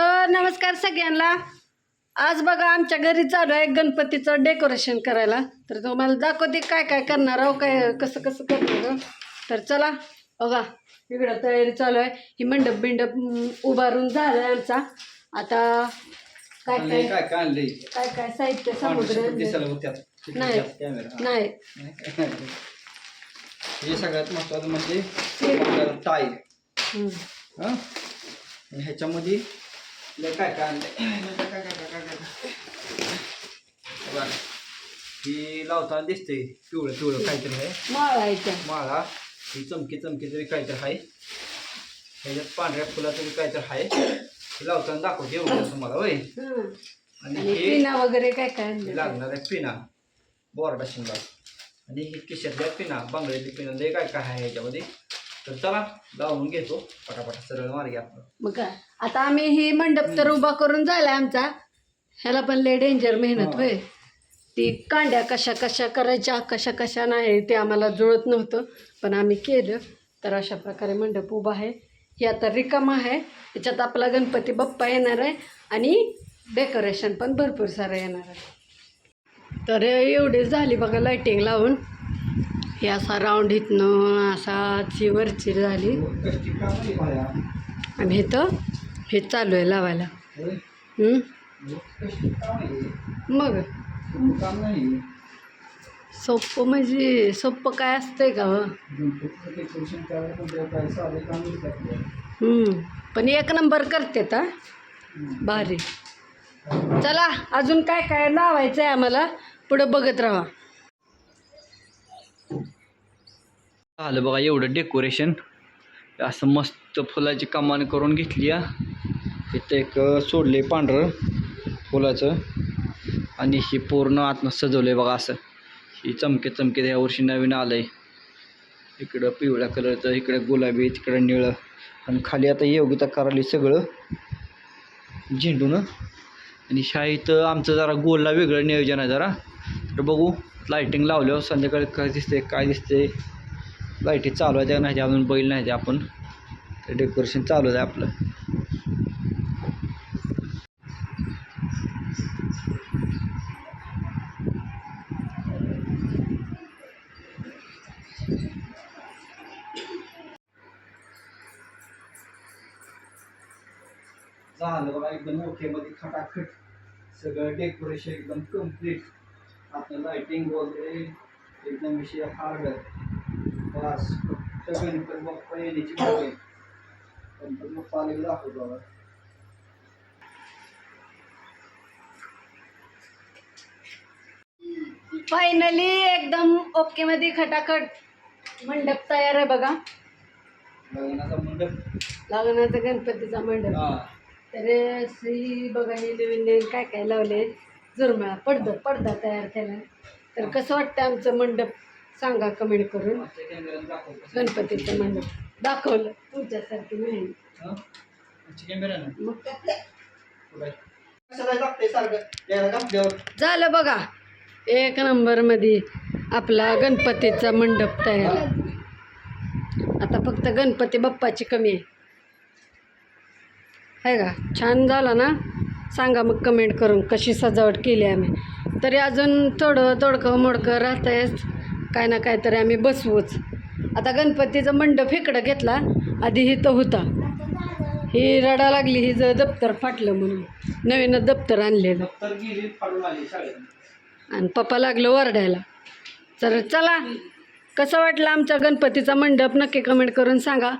तर नमस्कार सगळ्यांना. आज बघा आमच्या घरी चालू आहे गणपतीचं डेकोरेशन करायला. तर तुम्हाला दाखवते काय काय करणार आहो काय कसं कसं करणार. तर चला बघा इकडं तयारी चालू आहे. ही मंडप बिंडप उभारून झालं आहे आमचा. आता काय काय काय काय साहित्य होत्या नाही. नाही. हे सगळ्यात महत्वाचं म्हणजे टाय ह्याच्यामध्ये काय काय. ही लावताना दिसते पिवळं पिवळं काहीतरी आहे. मळायचं माळा ही चमकी चमकी तरी काहीतरी आहे. ह्याच्यात पांढऱ्या फुलाचं बी काहीतरी आहे. हे लावताना दाखवते एवढं तुम्हाला होय. आणि आणि हे पिना वगैरे काय काय आणलं लागणार आहे पिना बोर्डा शिंगा आणि ही किशातल्या पिना बांगड्याची पिना लय काय काय आहे ह्याच्यामध्ये? तर चला लावून घेतो. पटापटा सरळ मार्गे मग काय? आता आम्ही ही मंडप तर उभा करून झालाय आमचा. ह्याला पण लय डेंजर मेहनत. होय. ती कांड्या कशा कशा करायच्या कशा कशा नाही ते आम्हाला जुळत नव्हतं. पण आम्ही केलं. तर अशा प्रकारे मंडप उभा आहे. ही आता रिकामा आहे. त्याच्यात आपला गणपती बाप्पा येणार आहे आणि डेकोरेशन पण भरपूर सारं येणार आहे. तर एवढी झाली बघा लाईटिंग लावून. हे असा राऊंड इथनं असा ची वरची झाली. आणि हे तर हे चालू आहे लावायला. मग? सोप्पं म्हणजे सोप्पं काय असतंय का हो? पण एक नंबर करते तर भारी. चला अजून काय काय लावायचं आहे आम्हाला? पुढं बघत राहा. झालं बघा एवढं डेकोरेशन. असं मस्त फुलाची कमान करून घेतली आहे इथं एक सोडले पांढरं फुलाचं. आणि हे पूर्ण आतनं सजवलं आहे बघा असं. ही चमके चमके ह्या वर्षी नवीन आलं आहे इकडं पिवळ्या कलरचं इकडं गुलाबी तिकडं निळं. आणि खाली आता योग्यता करायली सगळं. झेंडून. आणि शाळेत आमचं जरा गोलला वेगळं नियोजन आहे जरा. तर बघू लायटिंग लावल्यावर संध्याकाळी काय दिसते काय दिसते लाईटी चालू आहे त्या नाही अजून बैल नाही ते आपण. ते डेकोरेशन चालू आहे आपलं. झालं बघा एकदम मोठ्यामध्ये खटाखट सगळं डेकोरेशन एकदम कंप्लीट आता लाईटिंग वगैरे एकदम विषय हार्ड आहे. दाखवतो फायनली एकदम ओके मध्ये खटाखट मंडप तयार आहे बघा. लग्नाचा मंडप. लग्नाचा गणपतीचा मंडप. हा. तर श्री बघा हे नवीन नवीन काय काय लावले जुरमळा पडदा पडदा तयार केला तर कसं वाटतं आमचं मंडप? सांगा कमेंट करून. गणपतीचं मंडप. दाखवलं. तुमच्यासारखी नाही. झालं बघा. एक नंबरमध्ये आपला गणपतीचा मंडप तयार. आता फक्त गणपती बाप्पाची कमी आहे. आहे का? छान झाला ना? सांगा मग कमेंट करून कशी सजावट केली आम्ही. तरी अजून थोडं तोडकं मोडकं राहतंयच. काय ना काय तरी आम्ही बसवूच. आता गणपतीचं मंडप इकडं घेतला आधी ही तर होता. ही रडा लागली ही जर दप्तर फाटलं म्हणून. नवीन दप्तर आणलेलं. आणि पप्पा लागलं ओरडायला. तर चला कसं वाटलं आमचा गणपतीचा मंडप? नक्की कमेंट करून सांगा.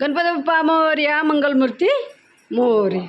गणपती बाप्पा मोर्या मंगलमूर्ती मोर्या.